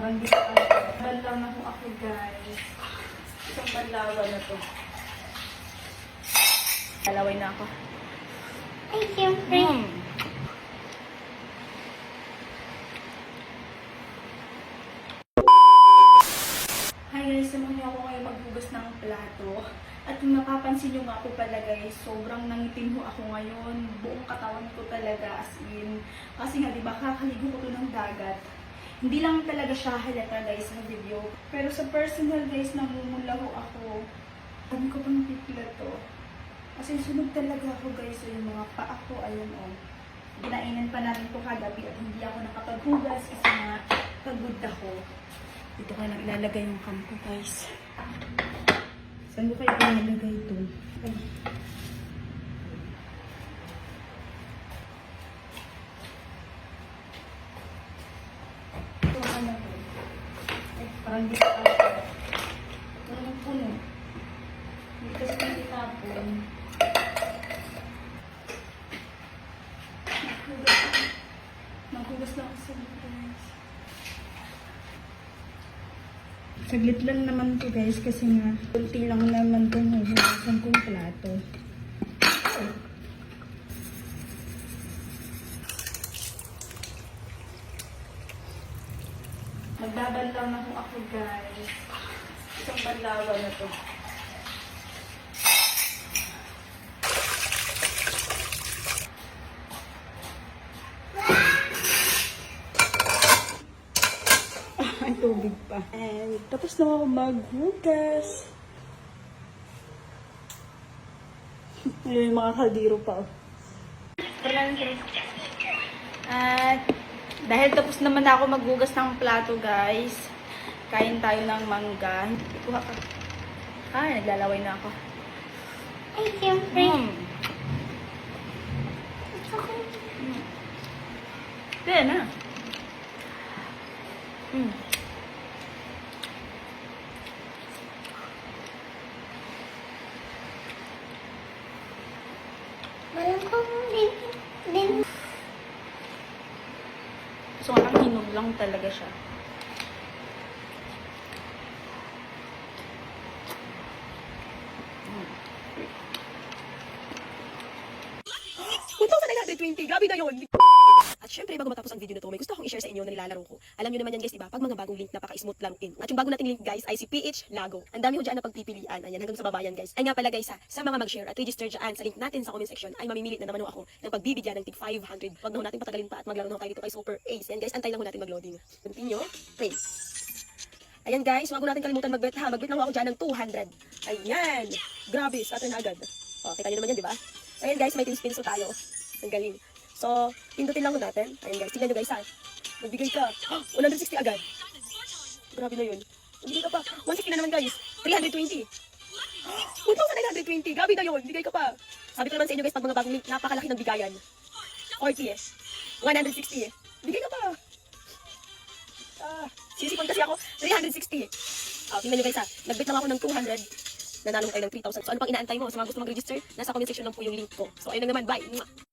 Parang di pa lang na po ako guys. Isang panlawa na to. Dalaway na ako. Ay, siyempre. Mm. Hi guys, samahan niyo ako ngayon maghugas ng plato. At kung napapansin niyo nga po pala guys, sobrang nangitim ho ako ngayon. Buong katawan ko talaga as in. Kasi nga diba kakaligo ko to ng dagat. Hindi lang talaga siya halata guys sa video. Pero sa personal guys, namumula ako. Dami ko pang pipila to. Kasi sunog talaga ako guys. So yung mga paa ko, ayun o. Ginainan pa namin po kagabi at hindi ako nakapaghugas kasi nga pagod ako. Dito ko lang ilalagay yung cam ko guys. Saan ko kaya ilalagay ito? Ay. Ito ano to? Ay, parang di pa ako. Puno. Hindi kasi hindi tapon. Maghugas lang kasi dito guys. Saglit lang naman to guys kasi nga kunti lang naman itong hugasan kong plato. Magbabanlaw na po ako guys. Isang banlawan na to. Ay, tubig pa. And tapos na ako maghugas. Ayun yung mga kaldiro pa. At dahil tapos naman na ako maghugas ng plato, guys. Kain tayo ng mangga. Kuha ka. Ay, naglalaway na ako. Ay, siyempre. Mm. Kaya na. Mm. Walang ko din. Din. So, ang hinog lang talaga siya. Punta ko sa 920, grabe na yun. At syempre, bago matapos ang video na to, may gusto akong i-share sa inyo na nilalaro ko. Alam nyo naman yan guys, diba? Pag mga bagong link, napaka-smooth lang in. At yung bago nating link guys, ay si PH Lago. Ang dami ko dyan na pagpipilian. Ayan, hanggang sa babayan guys. Ay nga pala guys ha, sa mga mag-share at register dyan sa link natin sa comment section, ay mamimilit na naman ho ako ng pagbibigyan ng tig 500. Huwag na ho natin patagalin pa at maglaro na ho tayo dito kay Super Ace. Yan guys, antay lang ho natin mag-loading. Continue, play. Ayan guys, wag ho natin kalimutan mag-bet ha. Mag-bet lang ho ako dyan ng 200. Ayan. Grabe, sa atin agad. O, kita nyo naman yan, di ba? Ayan guys, may team spins ho tayo. Ang galing. So, pindutin lang natin. Ayan guys, tignan nyo guys ha. Magbigay ka. 160 agad. Grabe na yun. Magbigay ka pa. 160 na naman guys. 320. 1,920. Grabe na yun. Bigay ka pa. Sabi ko naman sa inyo guys, pag mga bagong link, napakalaki ng bigayan. 40 eh. 160 eh. Bigay ka pa. Ah, sisipon kasi ako. 360. Ah, tingnan nyo guys ha. Nagbit lang ako ng 200. Nanalo ko kayo ng 3,000. So ano pang inaantay mo? Sa mga gusto mag-register, nasa comment section lang po yung link ko. So ayun lang naman. Bye!